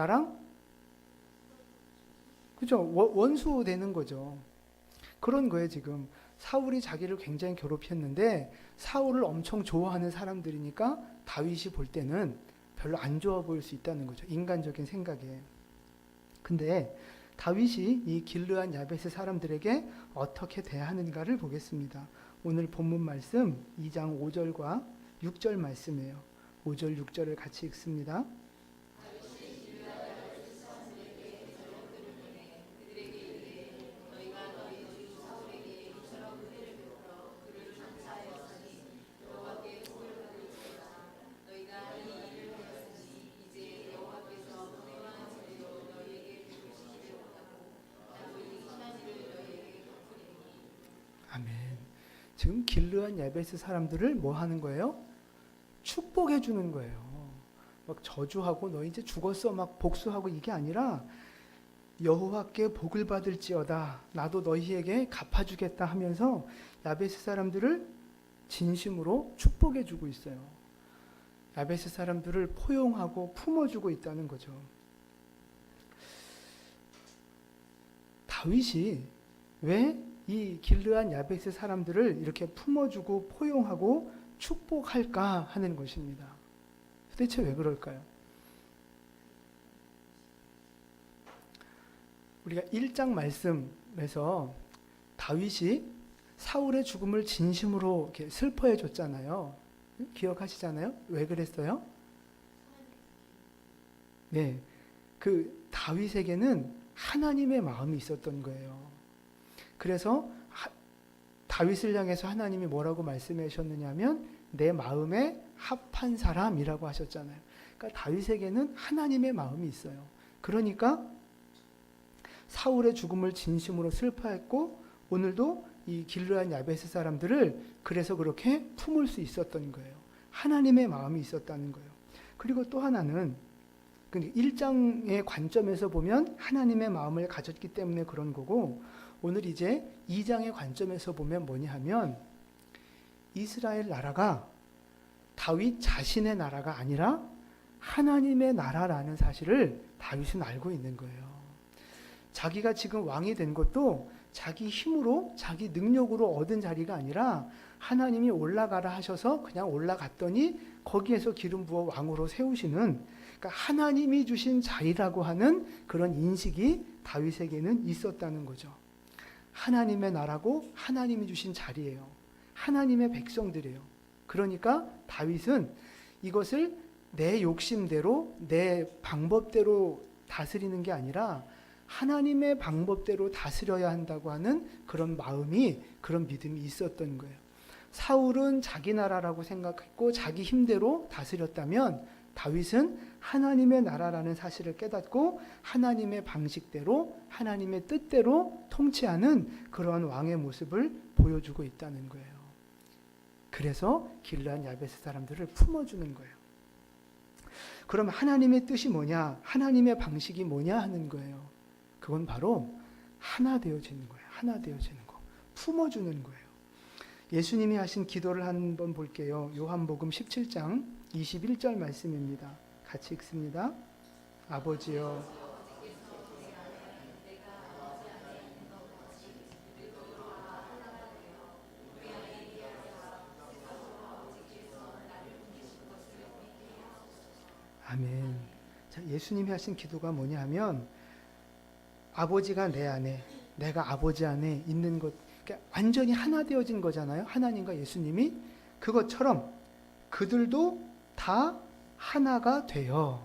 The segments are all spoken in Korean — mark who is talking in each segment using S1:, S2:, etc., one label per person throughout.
S1: 나랑 그죠? 원- 원수 되는 거죠. 그런 거예요, 지금. 사울이 자기를 굉장히 괴롭혔는데 사울을 엄청 좋아하는 사람들이니까 다윗이 볼 때는 별로 안 좋아 보일 수 있다는 거죠. 인간적인 생각에. 근데 다윗이 이 길르한 야벳의 사람들에게 어떻게 대하는가를 보겠습니다. 오늘 본문 말씀 2장 5절과 6절 말씀이에요. 5절 6절을 같이 읽습니다. 아멘. 지금 길르한 야베스 사람들을 뭐 하는 거예요? 축복해 주는 거예요. 막 저주하고 너 이제 죽었어 막 복수하고 이게 아니라 여호와께 복을 받을지어다. 나도 너희에게 갚아주겠다 하면서 야베스 사람들을 진심으로 축복해 주고 있어요. 야베스 사람들을 포용하고 품어주고 있다는 거죠. 다윗이 왜 이 길르한 야베스 사람들을 이렇게 품어주고 포용하고 축복할까 하는 것입니다. 도대체 왜 그럴까요? 우리가 1장 말씀에서 다윗이 사울의 죽음을 진심으로 슬퍼해 줬잖아요. 기억하시잖아요? 왜 그랬어요? 네. 그 다윗에게는 하나님의 마음이 있었던 거예요. 그래서 하- 다윗을 향해서 하나님이 뭐라고 말씀하셨느냐면 내 마음에 합한 사람이라고 하셨잖아요. 그러니까 다윗에게는 하나님의 마음이 있어요. 그러니까 사울의 죽음을 진심으로 슬퍼했고 오늘도 이 길르한 야베스 사람들을 그래서 그렇게 품을 수 있었던 거예요. 하나님의 마음이 있었다는 거예요. 그리고 또 하나는 그 1장의 관점에서 보면 하나님의 마음을 가졌기 때문에 그런 거고 오늘 이제 2장의 관점에서 보면 뭐냐 하면 이스라엘 나라가 다윗 자신의 나라가 아니라 하나님의 나라라는 사실을 다윗은 알고 있는 거예요. 자기가 지금 왕이 된 것도 자기 힘으로 자기 능력으로 얻은 자리가 아니라 하나님이 올라가라 하셔서 그냥 올라갔더니 거기에서 기름 부어 왕으로 세우시는 그러니까 하나님이 주신 자리라고 하는 그런 인식이 다윗에게는 있었다는 거죠. 하나님의 나라고 하나님이 주신 자리예요. 하나님의 백성들이에요. 그러니까 다윗은 이것을 내 욕심대로 내 방법대로 다스리는 게 아니라 하나님의 방법대로 다스려야 한다고 하는 그런 마음이 그런 믿음이 있었던 거예요. 사울은 자기 나라라고 생각했고 자기 힘대로 다스렸다면 다윗은 하나님의 나라라는 사실을 깨닫고 하나님의 방식대로 하나님의 뜻대로 통치하는 그러한 왕의 모습을 보여주고 있다는 거예요. 그래서 길르한 야베스 사람들을 품어주는 거예요. 그럼 하나님의 뜻이 뭐냐? 하나님의 방식이 뭐냐 하는 거예요. 그건 바로 하나 되어지는 거예요. 하나 되어지는 거. 품어주는 거예요. 예수님이 하신 기도를 한번 볼게요. 요한복음 17장 21절 말씀입니다. 같이 읽습니다. 아버지여 아멘. 자, 예수님이 하신 기도가 뭐냐 하면 아버지가 내 안에 내가 아버지 안에 있는 것 그러니까 완전히 하나 되어진 거잖아요. 하나님과 예수님이 그것처럼 그들도 다 하나가 되어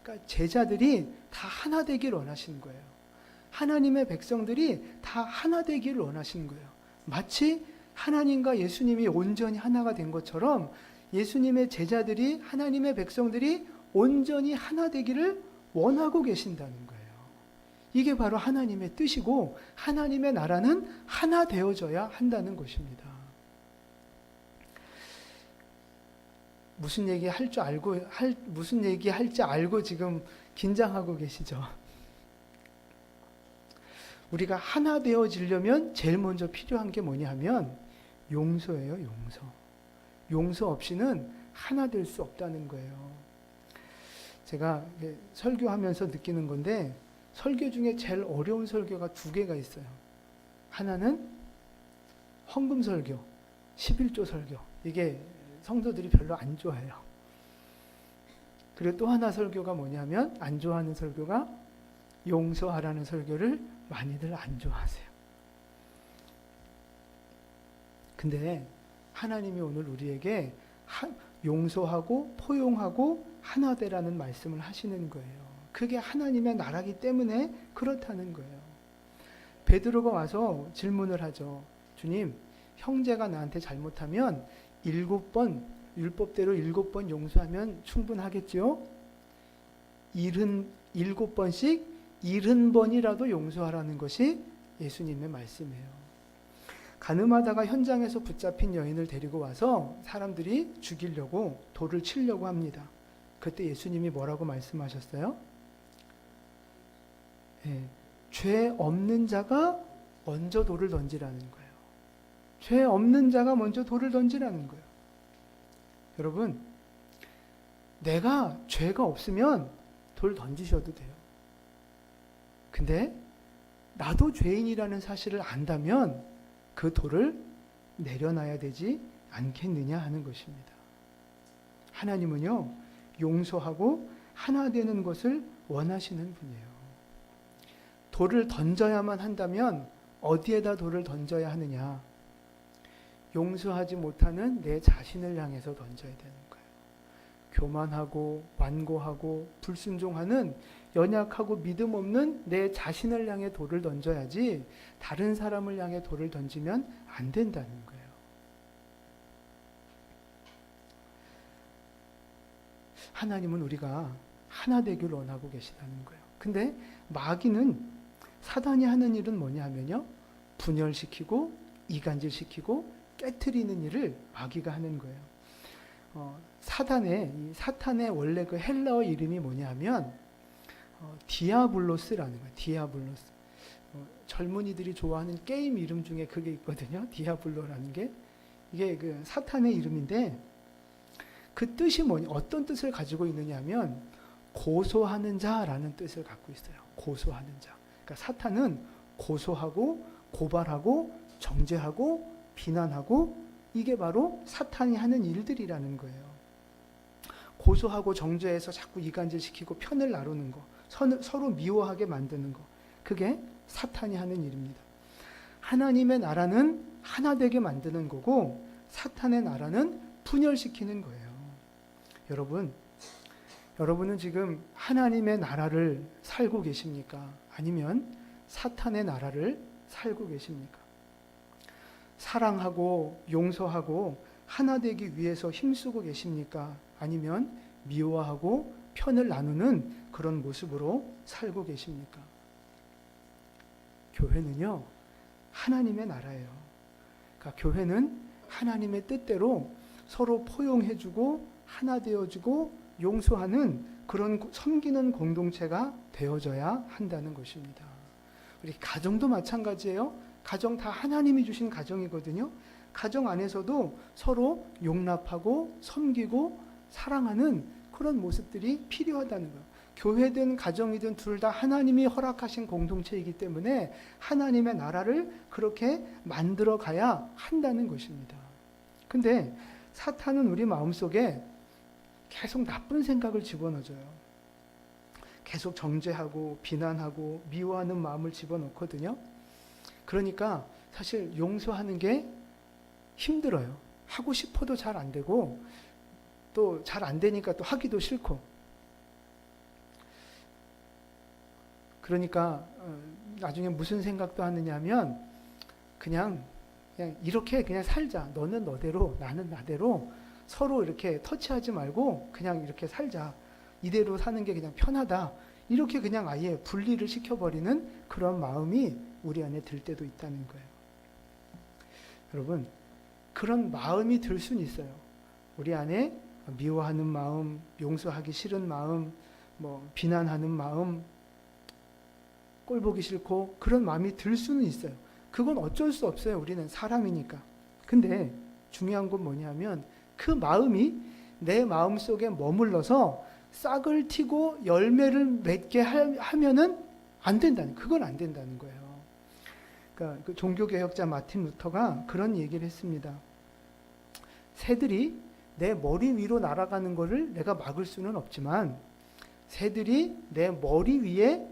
S1: 그러니까 제자들이 다 하나 되길 원하시는 거예요. 하나님의 백성들이 다 하나 되기를 원하시는 거예요. 마치 하나님과 예수님이 온전히 하나가 된 것처럼 예수님의 제자들이 하나님의 백성들이 온전히 하나 되기를 원하고 계신다는 거예요. 이게 바로 하나님의 뜻이고 하나님의 나라는 하나 되어져야 한다는 것입니다. 무슨 얘기 할 줄 알고 할 무슨 얘기 할지 알고 지금 긴장하고 계시죠? 우리가 하나 되어지려면 제일 먼저 필요한 게 뭐냐 하면 용서예요, 용서. 용서 없이는 하나 될 수 없다는 거예요. 제가 설교하면서 느끼는 건데 설교 중에 제일 어려운 설교가 두 개가 있어요. 하나는 헌금 설교, 11조 설교. 이게 성도들이 별로 안 좋아해요. 그리고 또 하나 설교가 뭐냐면 안 좋아하는 설교가 용서하라는 설교를 많이들 안 좋아하세요. 근데 하나님이 오늘 우리에게 하- 용서하고 포용하고 하나 되라는 말씀을 하시는 거예요. 그게 하나님의 나라기 때문에 그렇다는 거예요. 베드로가 와서 질문을 하죠. 주님, 형제가 나한테 잘못하면 일곱 번 율법대로 일곱 번 용서하면 충분하겠지요? 일흔 일곱 번씩 일흔 번이라도 용서하라는 것이 예수님의 말씀이에요. 가늠하다가 현장에서 붙잡힌 여인을 데리고 와서 사람들이 죽이려고 돌을 치려고 합니다. 그때 예수님이 뭐라고 말씀하셨어요? 예, 죄 없는 자가 먼저 돌을 던지라는 거예요. 죄 없는 자가 먼저 돌을 던지라는 거예요. 여러분, 내가 죄가 없으면 돌 던지셔도 돼요. 근데 나도 죄인이라는 사실을 안다면 그 돌을 내려놔야 되지 않겠느냐 하는 것입니다. 하나님은요, 용서하고 하나 되는 것을 원하시는 분이에요. 돌을 던져야만 한다면 어디에다 돌을 던져야 하느냐? 용서하지 못하는 내 자신을 향해서 던져야 되는 거예요. 교만하고 완고하고 불순종하는 연약하고 믿음 없는 내 자신을 향해 돌을 던져야지 다른 사람을 향해 돌을 던지면 안 된다는 거예요. 하나님은 우리가 하나 되길 원하고 계시다는 거예요. 근데 마귀는 사단이 하는 일은 뭐냐 하면요. 분열시키고 이간질시키고 깨트리는 일을 마귀가 하는 거예요. 어, 사단의 이 사탄의 원래 그 헬라어 이름이 뭐냐면 어, 디아블로스라는 거예요. 디아블로스. 어, 젊은이들이 좋아하는 게임 이름 중에 그게 있거든요. 디아블로라는 게 이게 그 사탄의 이름인데 그 뜻이 뭐냐? 어떤 뜻을 가지고 있느냐면 고소하는 자라는 뜻을 갖고 있어요. 고소하는 자. 그러니까 사탄은 고소하고 고발하고 정죄하고 비난하고 이게 바로 사탄이 하는 일들이라는 거예요. 고소하고 정죄해서 자꾸 이간질시키고 편을 나누는 거, 선- 서로 미워하게 만드는 거, 그게 사탄이 하는 일입니다. 하나님의 나라는 하나 되게 만드는 거고, 사탄의 나라는 분열시키는 거예요. 여러분, 여러분은 지금 하나님의 나라를 살고 계십니까? 아니면 사탄의 나라를 살고 계십니까? 사랑하고 용서하고 하나 되기 위해서 힘쓰고 계십니까? 아니면 미워하고 편을 나누는 그런 모습으로 살고 계십니까? 교회는요, 하나님의 나라예요. 그러니까 교회는 하나님의 뜻대로 서로 포용해주고 하나 되어주고 용서하는 그런 섬기는 공동체가 되어져야 한다는 것입니다. 우리 가정도 마찬가지예요. 가정 다 하나님이 주신 가정이거든요. 가정 안에서도 서로 용납하고 섬기고 사랑하는 그런 모습들이 필요하다는 거예요. 교회든 가정이든 둘 다 하나님이 허락하신 공동체이기 때문에 하나님의 나라를 그렇게 만들어 가야 한다는 것입니다. 근데 사탄은 우리 마음속에 계속 나쁜 생각을 집어넣어줘요. 계속 정죄하고 비난하고 미워하는 마음을 집어넣거든요. 그러니까 사실 용서하는 게 힘들어요. 하고 싶어도 잘 안 되고 또 잘 안 되니까 또 하기도 싫고. 그러니까 어, 나중에 무슨 생각도 하느냐면 그냥 그냥 이렇게 그냥 살자. 너는 너대로 나는 나대로 서로 이렇게 터치하지 말고 그냥 이렇게 살자. 이대로 사는 게 그냥 편하다. 이렇게 그냥 아예 분리를 시켜버리는 그런 마음이 우리 안에 들 때도 있다는 거예요. 여러분, 그런 마음이 들 수는 있어요. 우리 안에 미워하는 마음, 용서하기 싫은 마음, 뭐 비난하는 마음, 꼴 보기 싫고 그런 마음이 들 수는 있어요. 그건 어쩔 수 없어요. 우리는 사람이니까. 근데 중요한 건 뭐냐면 그 마음이 내 마음 속에 머물러서 싹을 튀고 열매를 맺게 하- 하면은 안 된다는 그건 안 된다는 거예요. 그러니까 그 종교개혁자 마틴 루터가 그런 얘기를 했습니다. 새들이 내 머리 위로 날아가는 것을 내가 막을 수는 없지만 새들이 내 머리 위에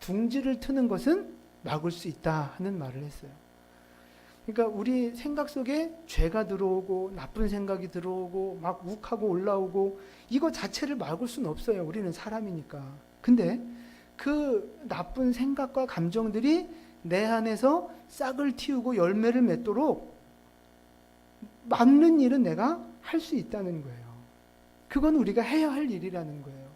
S1: 둥지를 트는 것은 막을 수 있다 하는 말을 했어요. 그러니까 우리 생각 속에 죄가 들어오고 나쁜 생각이 들어오고 막 욱하고 올라오고 이거 자체를 막을 수는 없어요. 우리는 사람이니까. 근데 그 나쁜 생각과 감정들이 내 안에서 싹을 틔우고 열매를 맺도록 막는 일은 내가 할 수 있다는 거예요. 그건 우리가 해야 할 일이라는 거예요.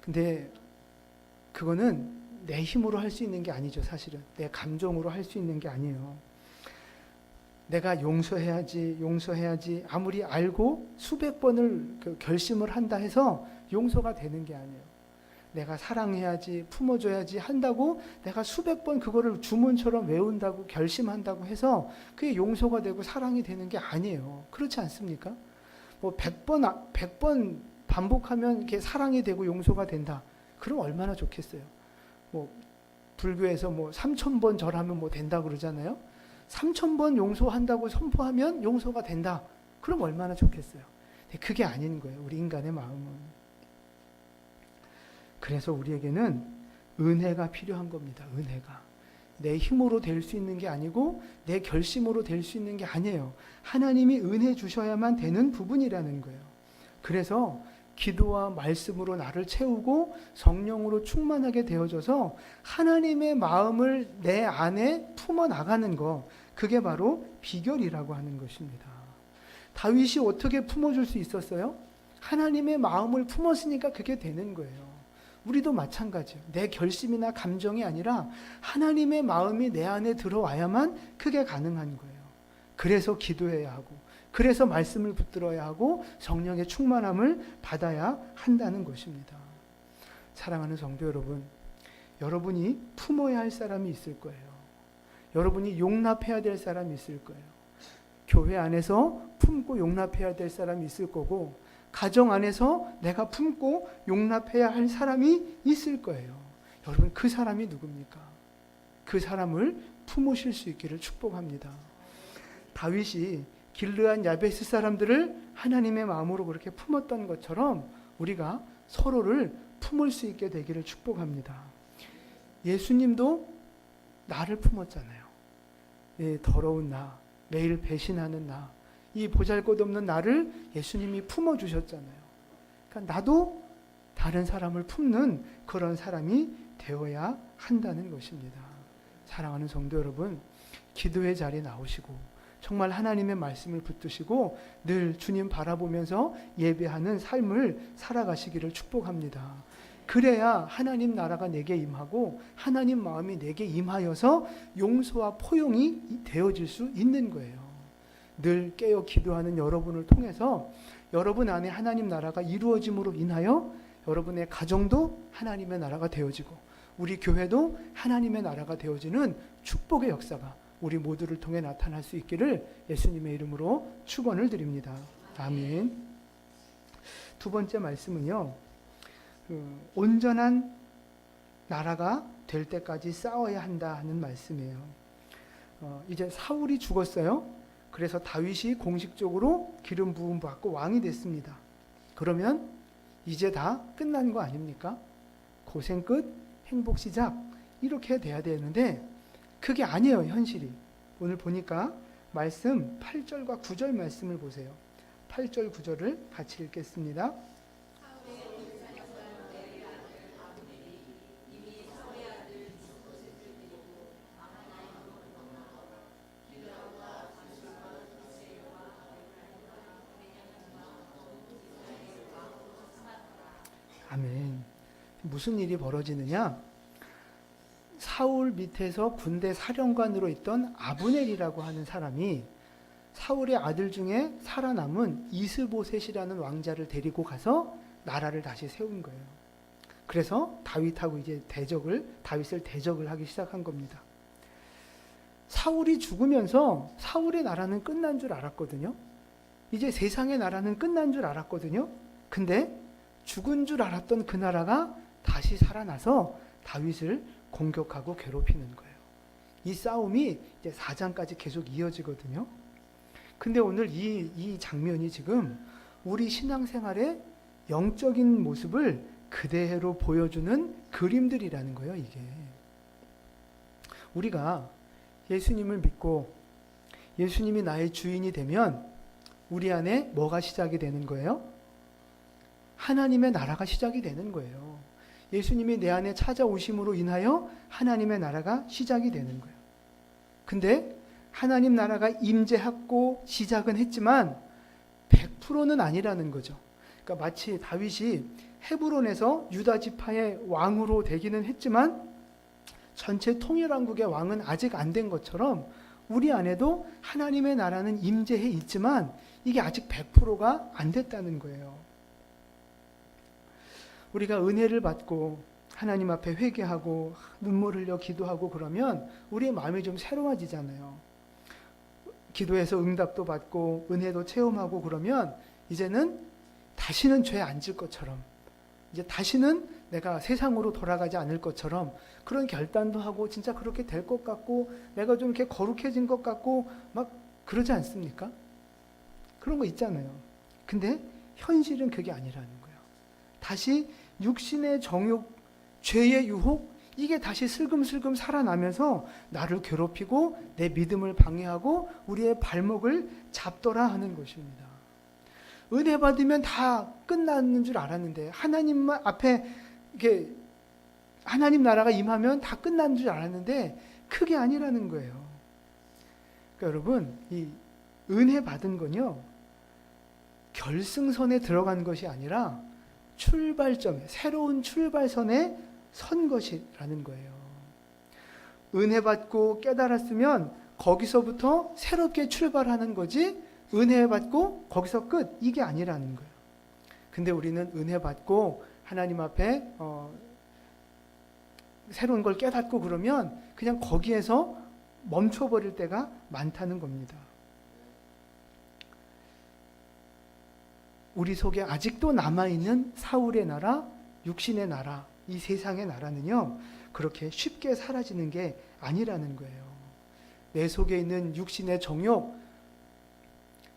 S1: 근데 그거는 내 힘으로 할 수 있는 게 아니죠, 사실은. 내 감정으로 할 수 있는 게 아니에요. 내가 용서해야지, 용서해야지, 아무리 알고 수백 번을 그 결심을 한다 해서 용서가 되는 게 아니에요. 내가 사랑해야지, 품어줘야지 한다고 내가 수백 번 그거를 주문처럼 외운다고 결심한다고 해서 그게 용서가 되고 사랑이 되는 게 아니에요. 그렇지 않습니까? 뭐 100번, 100번 반복하면 이게 사랑이 되고 용서가 된다. 그럼 얼마나 좋겠어요. 뭐 불교에서 뭐 3천 번 절하면 뭐 된다 그러잖아요. 3천 번 용서한다고 선포하면 용서가 된다. 그럼 얼마나 좋겠어요. 그게 아닌 거예요. 우리 인간의 마음은. 그래서 우리에게는 은혜가 필요한 겁니다. 은혜가. 내 힘으로 될 수 있는 게 아니고 내 결심으로 될 수 있는 게 아니에요. 하나님이 은혜 주셔야만 되는 부분이라는 거예요. 그래서 기도와 말씀으로 나를 채우고 성령으로 충만하게 되어져서 하나님의 마음을 내 안에 품어 나가는 거 그게 바로 비결이라고 하는 것입니다. 다윗이 어떻게 품어줄 수 있었어요? 하나님의 마음을 품었으니까 그게 되는 거예요. 우리도 마찬가지예요. 내 결심이나 감정이 아니라 하나님의 마음이 내 안에 들어와야만 그게 가능한 거예요. 그래서 기도해야 하고 그래서 말씀을 붙들어야 하고 성령의 충만함을 받아야 한다는 것입니다. 사랑하는 성도 여러분, 여러분이 품어야 할 사람이 있을 거예요. 여러분이 용납해야 될 사람이 있을 거예요. 교회 안에서 품고 용납해야 될 사람이 있을 거고, 가정 안에서 내가 품고 용납해야 할 사람이 있을 거예요. 여러분, 그 사람이 누굽니까? 그 사람을 품으실 수 있기를 축복합니다. 다윗이 길르한 야베스 사람들을 하나님의 마음으로 그렇게 품었던 것처럼 우리가 서로를 품을 수 있게 되기를 축복합니다. 예수님도 나를 품었잖아요. 예, 더러운 나, 매일 배신하는 나, 이 보잘것없는 나를 예수님이 품어 주셨잖아요. 그러니까 나도 다른 사람을 품는 그런 사람이 되어야 한다는 것입니다. 사랑하는 성도 여러분, 기도의 자리에 나오시고 정말 하나님의 말씀을 붙드시고 늘 주님 바라보면서 예배하는 삶을 살아가시기를 축복합니다. 그래야 하나님 나라가 내게 임하고 하나님 마음이 내게 임하여서 용서와 포용이 되어질 수 있는 거예요. 늘 깨어 기도하는 여러분을 통해서 여러분 안에 하나님 나라가 이루어짐으로 인하여 여러분의 가정도 하나님의 나라가 되어지고 우리 교회도 하나님의 나라가 되어지는 축복의 역사가 우리 모두를 통해 나타날 수 있기를 예수님의 이름으로 축원을 드립니다. 아멘. 두 번째 말씀은요. 그 온전한 나라가 될 때까지 싸워야 한다 하는 말씀이에요. 어, 이제 사울이 죽었어요. 그래서 다윗이 공식적으로 기름 부음 받고 왕이 됐습니다. 그러면 이제 다 끝난 거 아닙니까? 고생 끝, 행복 시작 이렇게 돼야 되는데 그게 아니에요, 현실이. 오늘 보니까 말씀 8절과 9절 말씀을 보세요. 8절, 9절을 같이 읽겠습니다. 무슨 일이 벌어지느냐? 사울 밑에서 군대 사령관으로 있던 아브넬이라고 하는 사람이 사울의 아들 중에 살아남은 이스보셋이라는 왕자를 데리고 가서 나라를 다시 세운 거예요. 그래서 다윗하고 이제 대적을 다윗을 대적을 하기 시작한 겁니다. 사울이 죽으면서 사울의 나라는 끝난 줄 알았거든요. 이제 세상의 나라는 끝난 줄 알았거든요. 근데 죽은 줄 알았던 그 나라가 다시 살아나서 다윗을 공격하고 괴롭히는 거예요. 이 싸움이 이제 4장까지 계속 이어지거든요. 근데 오늘 이, 이 장면이 지금 우리 신앙생활의 영적인 모습을 그대로 보여주는 그림들이라는 거예요, 이게. 우리가 예수님을 믿고 예수님이 나의 주인이 되면 우리 안에 뭐가 시작이 되는 거예요? 하나님의 나라가 시작이 되는 거예요. 예수님이 내 안에 찾아오심으로 인하여 하나님의 나라가 시작이 되는 거예요. 근데 하나님 나라가 임재하고 시작은 했지만 100%는 아니라는 거죠. 그러니까 마치 다윗이 헤브론에서 유다 지파의 왕으로 되기는 했지만 전체 통일왕국의 왕은 아직 안 된 것처럼 우리 안에도 하나님의 나라는 임재해 있지만 이게 아직 100%가 안 됐다는 거예요. 우리가 은혜를 받고 하나님 앞에 회개하고 눈물 흘려 기도하고 그러면 우리의 마음이 좀 새로워지잖아요. 기도해서 응답도 받고 은혜도 체험하고 그러면 이제는 다시는 죄안질 것처럼 이제 다시는 내가 세상으로 돌아가지 않을 것처럼 그런 결단도 하고 진짜 그렇게 될 것 같고 내가 좀 이렇게 거룩해진 것 같고 막 그러지 않습니까? 그런 거 있잖아요. 근데 현실은 그게 아니라는 거예요. 다시 육신의 정욕, 죄의 유혹 이게 다시 슬금슬금 살아나면서 나를 괴롭히고 내 믿음을 방해하고 우리의 발목을 잡더라 하는 것입니다. 은혜 받으면 다 끝나는 줄 알았는데 하나님만 앞에 이게 하나님 나라가 임하면 다 끝난 줄 알았는데 그게 아니라는 거예요. 그러니까 여러분 이 은혜 받은 건요 결승선에 들어간 것이 아니라 출발점에 새로운 출발선에 선 것이라는 거예요. 은혜 받고 깨달았으면 거기서부터 새롭게 출발하는 거지 은혜 받고 거기서 끝 이게 아니라는 거예요. 근데 우리는 은혜 받고 하나님 앞에 어, 새로운 걸 깨닫고 그러면 그냥 거기에서 멈춰버릴 때가 많다는 겁니다. 우리 속에 아직도 남아있는 사울의 나라, 육신의 나라, 이 세상의 나라는요, 그렇게 쉽게 사라지는 게 아니라는 거예요. 내 속에 있는 육신의 정욕,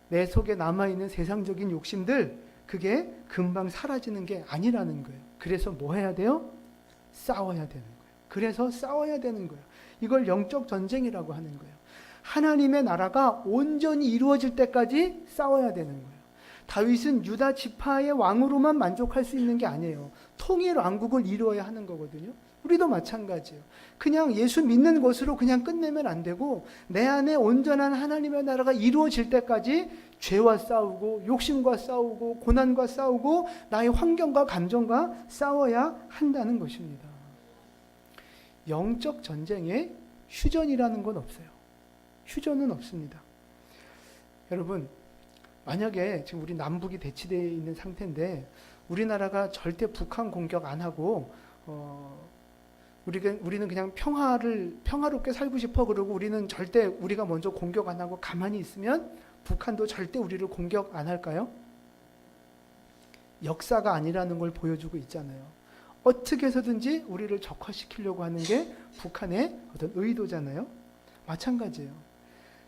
S1: 내 속에 남아있는 세상적인 욕심들, 그게 금방 사라지는 게 아니라는 거예요. 그래서 뭐 해야 돼요? 싸워야 되는 거예요. 그래서 싸워야 되는 거예요. 이걸 영적 전쟁이라고 하는 거예요. 하나님의 나라가 온전히 이루어질 때까지 싸워야 되는 거예요. 다윗은 유다 지파의 왕으로만 만족할 수 있는 게 아니에요. 통일 왕국을 이루어야 하는 거거든요. 우리도 마찬가지예요. 그냥 예수 믿는 것으로 그냥 끝내면 안 되고 내 안에 온전한 하나님의 나라가 이루어질 때까지 죄와 싸우고 욕심과 싸우고 고난과 싸우고 나의 환경과 감정과 싸워야 한다는 것입니다. 영적 전쟁에 휴전이라는 건 없어요. 휴전은 없습니다. 여러분, 만약에 지금 우리 남북이 대치되어 있는 상태인데 우리나라가 절대 북한 공격 안 하고 어, 우리가 우리는 그냥 평화를 평화롭게 살고 싶어 그러고 우리는 절대 우리가 먼저 공격 안 하고 가만히 있으면 북한도 절대 우리를 공격 안 할까요? 역사가 아니라는 걸 보여주고 있잖아요. 어떻게 해서든지 우리를 적화시키려고 하는 게 북한의 어떤 의도잖아요. 마찬가지예요.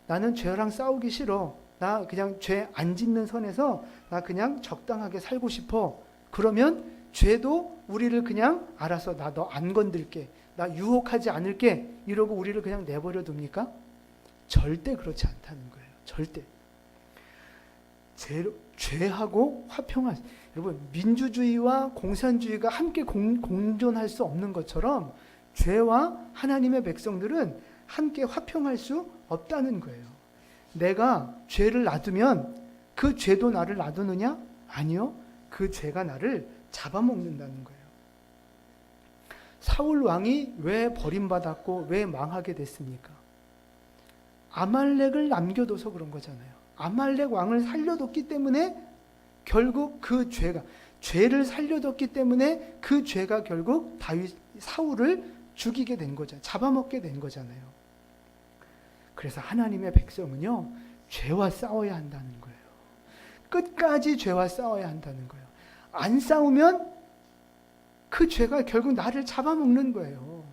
S1: 나는 죄랑 싸우기 싫어. 나 그냥 죄 안 짓는 선에서 나 그냥 적당하게 살고 싶어. 그러면 죄도 우리를 그냥 알아서 나 너 안 건들게. 나 유혹하지 않을게. 이러고 우리를 그냥 내버려 둡니까? 절대 그렇지 않다는 거예요. 절대. 죄, 죄하고 화평할 여러분 민주주의와 공산주의가 함께 공, 공존할 수 없는 것처럼 죄와 하나님의 백성들은 함께 화평할 수 없다는 거예요. 내가 죄를 놔두면 그 죄도 나를 놔두느냐? 아니요. 그 죄가 나를 잡아먹는다는 거예요. 사울 왕이 왜 버림받았고 왜 망하게 됐습니까? 아말렉을 남겨둬서 그런 거잖아요. 아말렉 왕을 살려뒀기 때문에 결국 그 죄가 죄를 살려뒀기 때문에 그 죄가 결국 다윗 사울을 죽이게 된 거잖아요. 잡아먹게 된 거잖아요. 그래서 하나님의 백성은요 죄와 싸워야 한다는 거예요. 끝까지 죄와 싸워야 한다는 거예요. 안 싸우면 그 죄가 결국 나를 잡아먹는 거예요.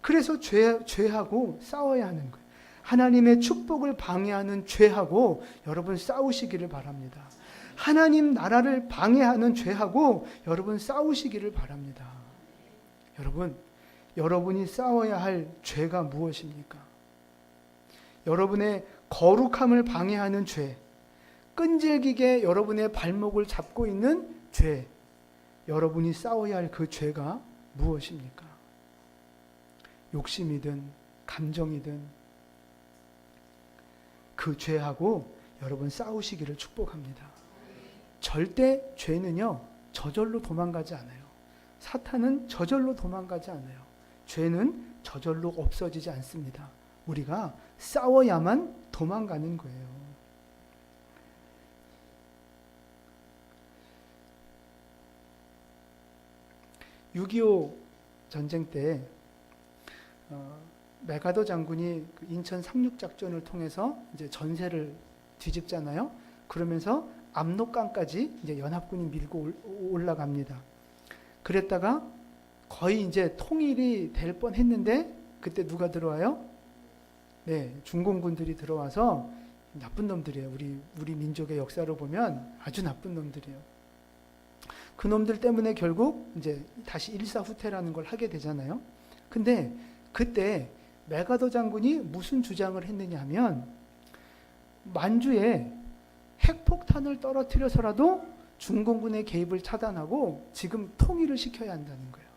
S1: 그래서 죄, 죄하고 싸워야 하는 거예요. 하나님의 축복을 방해하는 죄하고 여러분 싸우시기를 바랍니다. 하나님 나라를 방해하는 죄하고 여러분 싸우시기를 바랍니다. 여러분, 여러분이 싸워야 할 죄가 무엇입니까? 여러분의 거룩함을 방해하는 죄, 끈질기게 여러분의 발목을 잡고 있는 죄, 여러분이 싸워야 할 그 죄가 무엇입니까? 욕심이든 감정이든 그 죄하고 여러분 싸우시기를 축복합니다. 절대 죄는요, 저절로 도망가지 않아요. 사탄은 저절로 도망가지 않아요. 죄는 저절로 없어지지 않습니다. 우리가 싸워야만 도망가는 거예요. 6.25 전쟁 때 어, 메가더 장군이 그 인천 상륙 작전을 통해서 이제 전세를 뒤집잖아요. 그러면서 압록강까지 이제 연합군이 밀고 올- 올라갑니다. 그랬다가 거의 이제 통일이 될 뻔 했는데 그때 누가 들어와요? 네, 중공군들이 들어와서 나쁜 놈들이에요. 우리 우리 민족의 역사로 보면 아주 나쁜 놈들이에요. 그 놈들 때문에 결국 이제 다시 일사후퇴라는 걸 하게 되잖아요. 근데 그때 메가더 장군이 무슨 주장을 했느냐 하면 만주에 핵폭탄을 떨어뜨려서라도 중공군의 개입을 차단하고 지금 통일을 시켜야 한다는 거예요.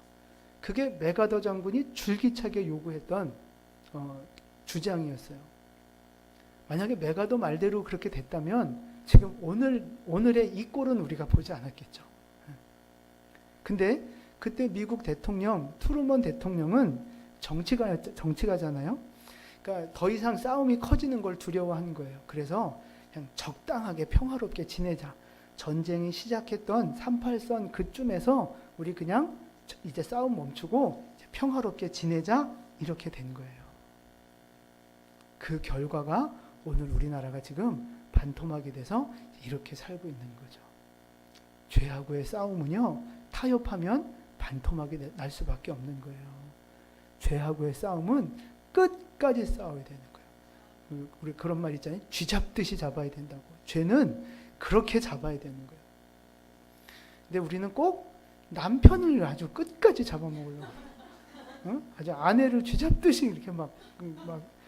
S1: 그게 메가더 장군이 줄기차게 요구했던 어, 주장이었어요. 만약에 메가더 말대로 그렇게 됐다면 지금 오늘 오늘의 이 꼴은 우리가 보지 않았겠죠. 근데 그때 미국 대통령 트루먼 대통령은 정치가 정치가잖아요. 그러니까 더 이상 싸움이 커지는 걸 두려워하는 거예요. 그래서 그냥 적당하게 평화롭게 지내자. 전쟁이 시작했던 38선 그쯤에서 우리 그냥 이제 싸움 멈추고 평화롭게 지내자 이렇게 된 거예요. 그 결과가 오늘 우리나라가 지금 반토막이 돼서 이렇게 살고 있는 거죠. 죄하고의 싸움은요, 타협하면 반토막이 날 수밖에 없는 거예요. 죄하고의 싸움은 끝까지 싸워야 되는 거예요. 그- 우리 그런 말 있잖아요. 쥐 잡듯이 잡아야 된다고. 죄는 그렇게 잡아야 되는 거예요. 근데 우리는 꼭 남편을 아주 끝까지 잡아먹으려고. 어? 아주 아내를 쥐 잡듯이 이렇게 막, 그 막.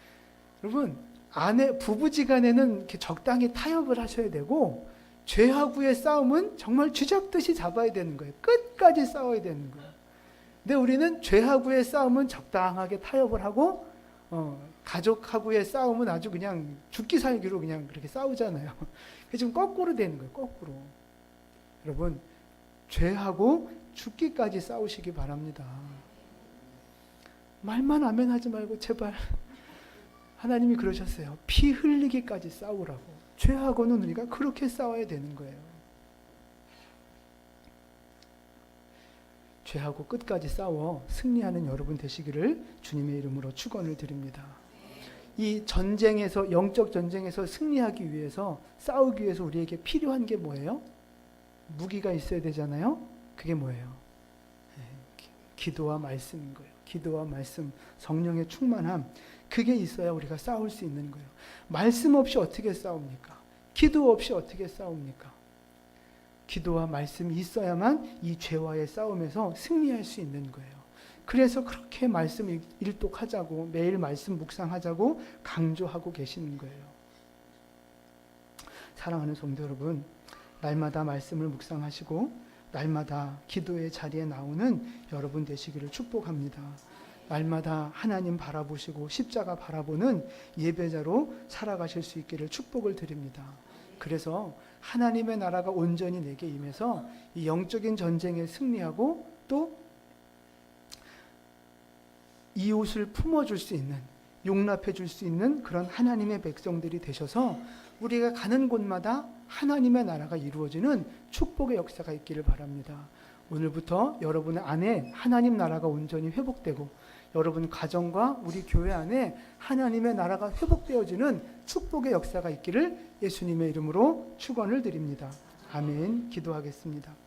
S1: 여러분, 아내, 부부지간에는 이렇게 적당히 타협을 하셔야 되고, 죄하고의 싸움은 정말 쥐잡듯이 잡아야 되는 거예요. 끝까지 싸워야 되는 거예요. 근데 우리는 죄하고의 싸움은 적당하게 타협을 하고 어, 가족하고의 싸움은 아주 그냥 죽기 살기로 그냥 그렇게 싸우잖아요. 그게 지금 거꾸로 되는 거예요. 거꾸로. 여러분 죄하고 죽기까지 싸우시기 바랍니다. 말만 아멘 하지 말고 제발 하나님이 그러셨어요. 피 흘리기까지 싸우라고. 죄하고는 우리가 그렇게 싸워야 되는 거예요. 죄하고 끝까지 싸워 승리하는 여러분 되시기를 주님의 이름으로 축원을 드립니다. 이 전쟁에서 영적 전쟁에서 승리하기 위해서 싸우기 위해서 우리에게 필요한 게 뭐예요? 무기가 있어야 되잖아요. 그게 뭐예요? 네, 기- 기도와 말씀인 거예요. 기도와 말씀, 성령의 충만함. 그게 있어야 우리가 싸울 수 있는 거예요. 말씀 없이 어떻게 싸웁니까? 기도 없이 어떻게 싸웁니까? 기도와 말씀이 있어야만 이 죄와의 싸움에서 승리할 수 있는 거예요. 그래서 그렇게 말씀 일독하자고 매일 말씀 묵상하자고 강조하고 계시는 거예요. 사랑하는 성도 여러분, 날마다 말씀을 묵상하시고 날마다 기도의 자리에 나오는 여러분 되시기를 축복합니다. 날마다 하나님 바라보시고 십자가 바라보는 예배자로 살아가실 수 있기를 축복을 드립니다. 그래서 하나님의 나라가 온전히 내게 임해서 이 영적인 전쟁에 승리하고 또 이웃을 품어줄 수 있는 용납해 줄 수 있는 그런 하나님의 백성들이 되셔서 우리가 가는 곳마다 하나님의 나라가 이루어지는 축복의 역사가 있기를 바랍니다. 오늘부터 여러분 안에 하나님 나라가 온전히 회복되고 여러분 가정과 우리 교회 안에 하나님의 나라가 회복되어지는 축복의 역사가 있기를 예수님의 이름으로 축원을 드립니다. 아멘. 기도하겠습니다.